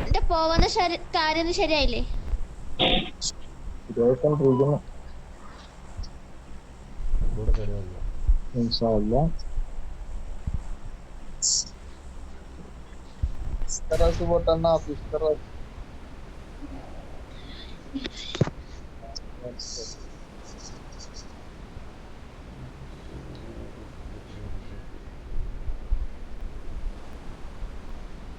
എന്റെ പോവുന്ന ശരി- കാര്യം ഒന്നും ശരിയായില്ലേ ഇരുപത്തിരിക്കുന്നു ഇവിടെ കയറി വന്നു ഇൻഷാല്ല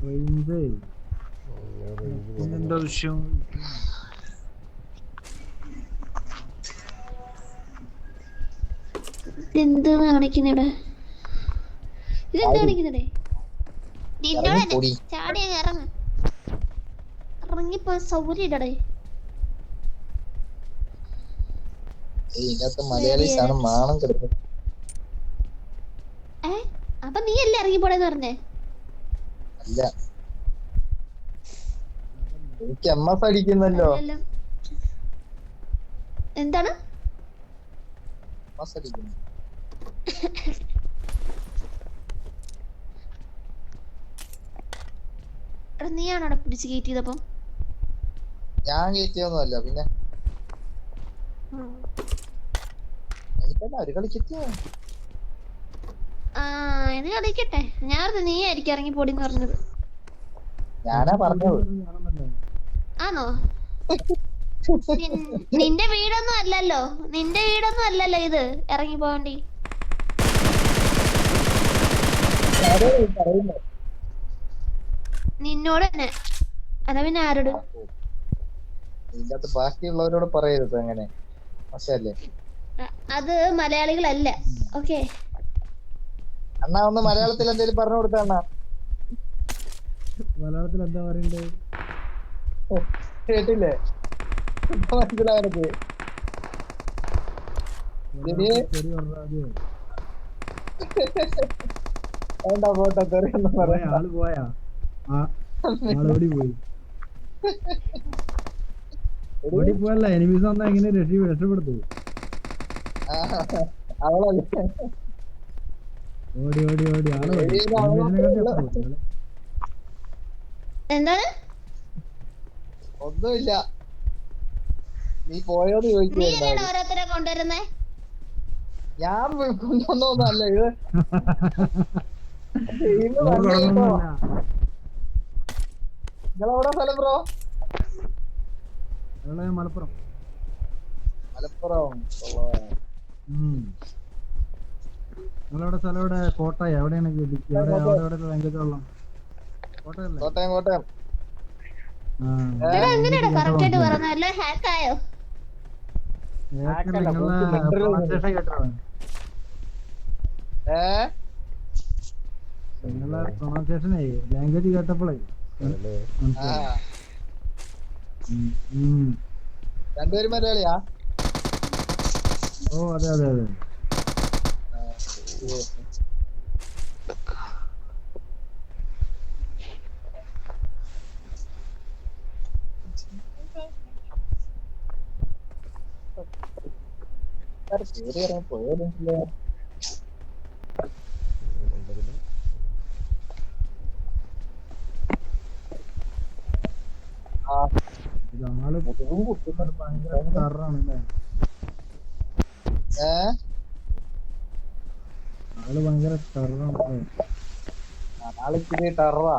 ഞാൻ range ൽ ഇതെന്താണ് കാണിക്കുന്നിവിടെ ഇതെന്ത് കാണിക്കുന്നിടെ? നിന്നോട് പൊടി? ചാടി ഇറങ്ങ. ഇറങ്ങിപ്പോ സൗകര്യം ഇടടേ അപ്പൊ നീ അല്ലേ ഇറങ്ങി ഇറങ്ങിപ്പോടെന്ന് പറഞ്ഞേ? അല്ല എനിക്ക് എം എസ് അടിക്കുന്നല്ലോ. എന്താണ്? നീയാണോ പിടിച്ച് കയറ്റിയതപ്പം ഞാൻ കയറ്റിയൊന്നുമല്ല പിന്നെ. എനിക്കല്ല അവർ കളിക്കത്തിയ ഇത് കളിക്കട്ടെ. ഞാൻ നീ ആയിരിക്കും ഇറങ്ങി പൊടിന്ന് പറഞ്ഞത്. ഞാനാ പറഞ്ഞത്. ആന്നോ? ആണോ നിന്റെ വീടൊന്നും അല്ലല്ലോ. നിന്റെ വീടൊന്നും അല്ലല്ലോ ഇത് ഇറങ്ങി പോവണ്ടി നിന്നോട് തന്നെ. അതാ പിന്നെ ആരോട്? ബാക്കിയുള്ളവരോട് പറയരുത് അങ്ങനെ. അത് മലയാളികളല്ല. ഓക്കെ. അണ്ണാ ഒന്ന് മലയാളത്തിൽ എന്തെങ്കിലും പറഞ്ഞു കൊടുത്ത അണ്ണാ. മലയാളത്തിൽ എന്താ പറയണ്ടേ? കേട്ടില്ലേ? മനസ്സിലായിരുന്നു? വേണ്ട പോട്ടെ പറയാ ആൾ പോയാ? പോയി? ഓടി പോയല്ല എനിമീസ് വന്നാ എങ്ങനെ രക്ഷ രക്ഷപ്പെടുത്തു. അവളല്ലേ? ഓടി ഓടി ഓടി. ആൾ. എന്താണ്? ഒന്നുമില്ല. നീ പോയോന്ന് ഓരോരുത്തരെ കൊണ്ടുവരുന്നേ? ഞാൻ കൊണ്ടൊന്നല്ല ഇത്. നിങ്ങളെവിടെ സ്ഥലം ബ്രോ? മലപ്പുറം. മലപ്പുറം. നിങ്ങളെവിടെ സ്ഥലം എവിടെ കോട്ടയം? എവിടെയാണ് കോട്ടയം. കോട്ടയം നിങ്ങളെ പ്രൊണൗൺസിയേഷനേ ലാംഗ്വേജ് കേട്ടപ്പോഴേ. രണ്ടുപേരും മലയാളിയാ? ഓ അതെ അതെ അതെ. പേര് പറയാൻ പോയതില്ല ഉണ്ടെങ്കിലും ആ ഇത് ആള് ഭയങ്കര ടെററാണ് ആളിച്ചിരി ടെററാ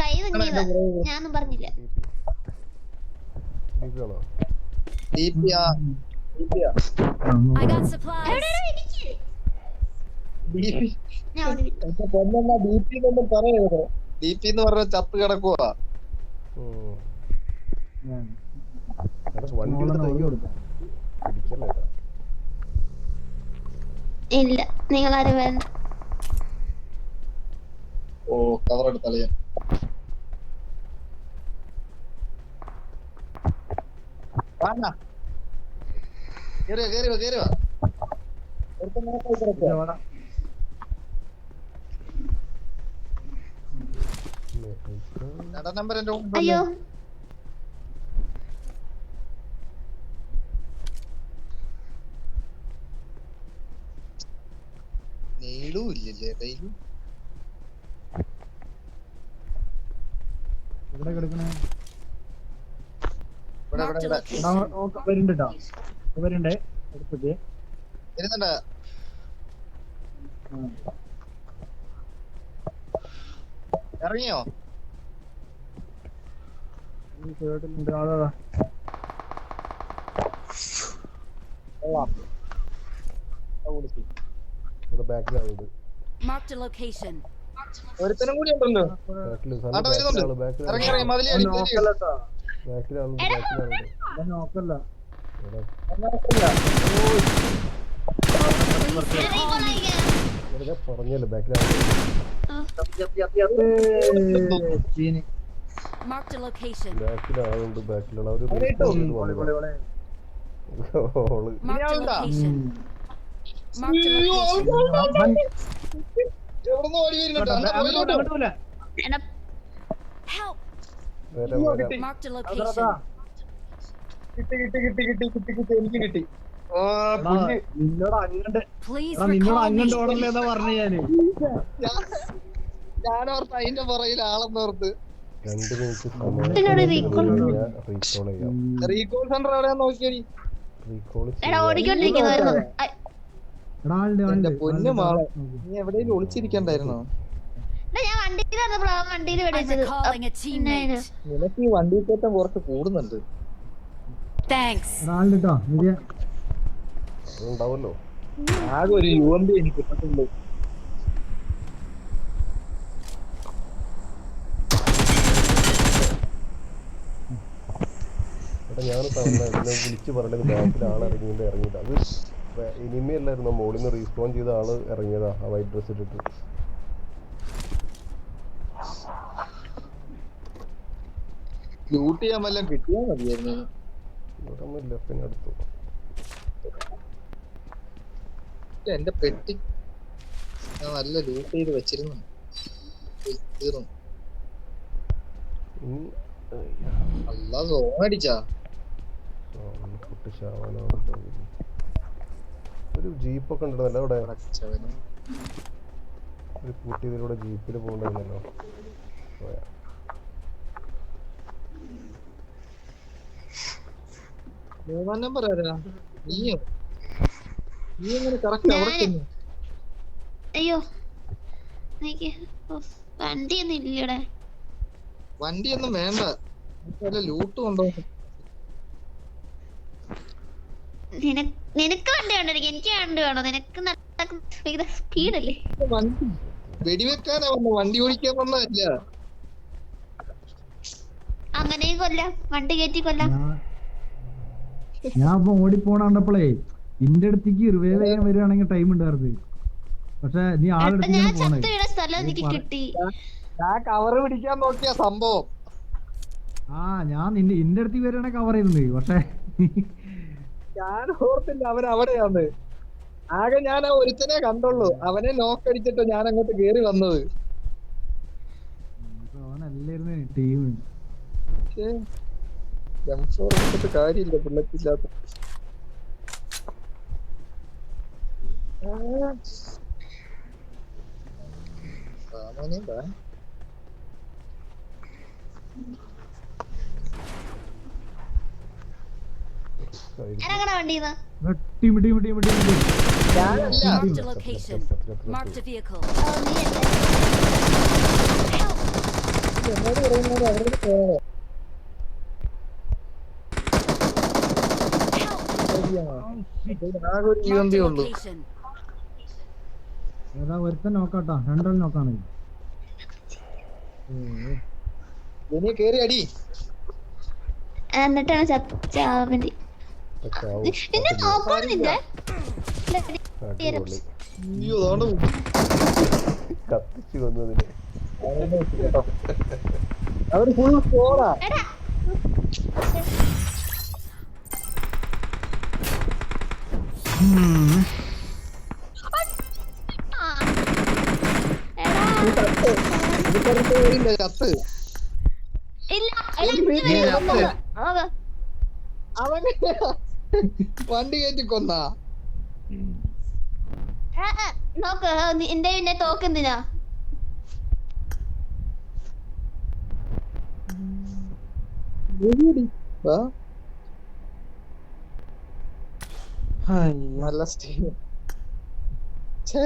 കൈ തങ്ങിയതാ പറഞ്ഞില്ല. എന്ന് പറഞ്ഞ ചത്ത് കിടക്കുവാ. ഇല്ല നിങ്ങളാരും വേണ്ട. ഓ കവർ എടുത്താലേ ഞാൻ കേറി വാ, കേറി വാ, കേറി വാ. ഒരുത്തൻ നോക്കി കിടക്കുവാ. എവിടെ? നട നമ്പർ എന്റെ അയ്യോ നീളും ഇല്ലല്ലേ കിടക്കണേ? ഇവിടെ വരുന്നുണ്ട് എടുത്തിട്ട് ഇരുന്നുണ്ടാ. ഇറങ്ങിയോ? കേട്ടിട്ടുണ്ട്. അതാ Marked a location. ഒരുത്തനും കൂടി ഉണ്ടല്ലോ. ഇറങ്ങി ഇറങ്ങി മതിലി പറഞ്ഞല്ലേ ചീനി. Marked a location. ബാക്കിലാളുണ്ട് ബാക്കിലുള്ള. ഓൾ. Marked a location. Marked a location. കിട്ടി കിട്ടി കിട്ടി കിട്ടി കിട്ടി കിട്ടി. എനിക്ക് കിട്ടി. നിന്നോട് അങ്ങണ്ട്. നിന്നോട് അങ്ങണ്ട്. എന്നാ പറഞ്ഞു ഞാൻ. ഞാൻ- ഞാനോർത്ത് അതിന്റെ പുറകിൽ ആളെന്നോർത്ത് രണ്ട് മിനിറ്റ് റീകോൾ ചെയ്യാം. റീകോൾ സെന്റർ എവിടെയാ നോക്കിയടി റീകോൾ ആളുണ്ട് എന്റെ ആളുണ്ട് പൊന്നു ആളുണ്ട്. മാളെ. നീ എവിടെയെങ്കിലും ഒളിച്ചിരിക്കണ്ടായിരുന്നോ ഞാൻ വണ്ടിയിൽ. നിനക്ക് ഈ വണ്ടി കയറ്റം കുറച്ച് കൂടുന്നുണ്ട് Thanks. എടാ ആളുണ്ട് കേട്ടോ നിധിയ ഉണ്ടാവല്ലോ ആകെ ഒരു യു എം ബി എനിക്ക് കിട്ടുന്നുള്ളൂ ഞാൻ വിളിച്ച് പറഞ്ഞത് ബാക്കിൽ ആൾ ഇറങ്ങിയിട്ട് ഇറങ്ങിയിട്ട് അത് ഇനിമയല്ലായിരുന്നു മോളിൽ നിന്ന് റീസ്പോൺ ചെയ്ത ആൾ ഇറങ്ങിയതാ ആ വൈറ്റ് ഡ്രസ് ഇട്ടിട്ട്. ലൂട്ട് ചെയ്യാൻ വല്ലതും കിട്ടിയാ മതിയായിരുന്നു. ഇവിടെ ഒന്നും ലെഫ്റ്റിന് അടുത്തു എന്റെ പെട്ടി. ഞാൻ നല്ല ലൂട്ട് ചെയ്ത് വെച്ചിരുന്നു. തീർന്നു അല്ല കുട്ടി ശാവാനാണ് ഒരു ജീപ്പൊക്കെ ഉണ്ടല്ലോ അവിടെ. ഒരു കൂട്ടി ഇതിലൂടെ ജീപ്പിൽ പോകണ്ടായിരുന്നല്ലോ. മൂന്നാം നമ്പർ ആരാ? നീയോ? നീ എങ്ങനെ കറക്റ്റ് അവിടെ ഞാൻ. ചെന്നു? അയ്യോ എനിക്ക് വണ്ടി ഒന്നും ഇല്ലടെ. വണ്ടിയൊന്നും വേണ്ട. ലൂട്ട് കൊണ്ടോ നിനക്ക് നിനക്ക് വണ്ടി വേണ്ടോ എനിക്ക് വണ്ടി വേണോ? നിനക്ക് നല്ല സ്പീഡല്ലേ വെടിവെക്കാനാ വന്നു. വണ്ടി ഓടിക്കാൻ വന്നതല്ല. അങ്ങനെയും കൊല്ലാം. വണ്ടി കയറ്റി കൊല്ലാം. ഞാൻ ഇപ്പൊ ഓടി കണ്ടപ്പോളേ ഇന്റെ അടുത്തേക്ക് റിവൈവ് ചെയ്യാൻ വരികയാണെങ്കിൽ ടൈം ഉണ്ടായിരുന്നു. പക്ഷെ നീ ആളെടുത്ത് ഞാൻ കിട്ടി. ഞാൻ കവർ പിടിക്കാൻ നോക്കിയ സംഭവം. ആ ഞാൻ നിന്റെ ഇന്റെ അടുത്തേക്ക് വരികയാണെങ്കിൽ കവർ ചെയ്യുന്നത് പക്ഷെ ഞാൻ ഓർത്തില്ല അവൻ അവിടെയാന്ന് ആകെ ഞാൻ ആ ഒരുത്തനെ കണ്ടുള്ളൂ. അവനെ നോക്ക് അടിച്ചിട്ട് ഞാൻ അങ്ങോട്ട് കേറി വന്നത്. അവനല്ലായിരുന്നു ടീം പക്ഷേ M4 എടുത്തിട്ട് കാര്യമില്ല ബുള്ളറ്റ് ഇല്ലാത്ത ആ. അവനെന്താ ഞാനങ്ങനെ വണ്ടിന്ന് team team team team team ഞാനല്ല Marked a location. Marked a vehicle. ഓ നീ അല്ലേ എന്നോട് പറയുന്നത് അവിടെ പോകണോ ആകെ ഒരു Marked ജീവന്തേ a ഉള്ളൂ. location. ഏതാ ഒരുത്തൻ നോക്കാട്ടാ. രണ്ടാൾ നോക്കാണ്. ഇനി കേറി അടി. എന്നിട്ടാണ് ചാവണ്ടി. നിന്നെ. നോക്കണമെന്നില്ല അടിപൊളി. കത്തിച്ചു കൊന്നതിന്. അവർ ഫുൾ സ്കോറാ ഇല്ല ഒരു വണ്ടി കയറ്റി കൊന്നാ? നോക്ക് എന്റെ പിന്നെ തോക്കെന്തിനാ? നല്ല സ്റ്റേ ഛേ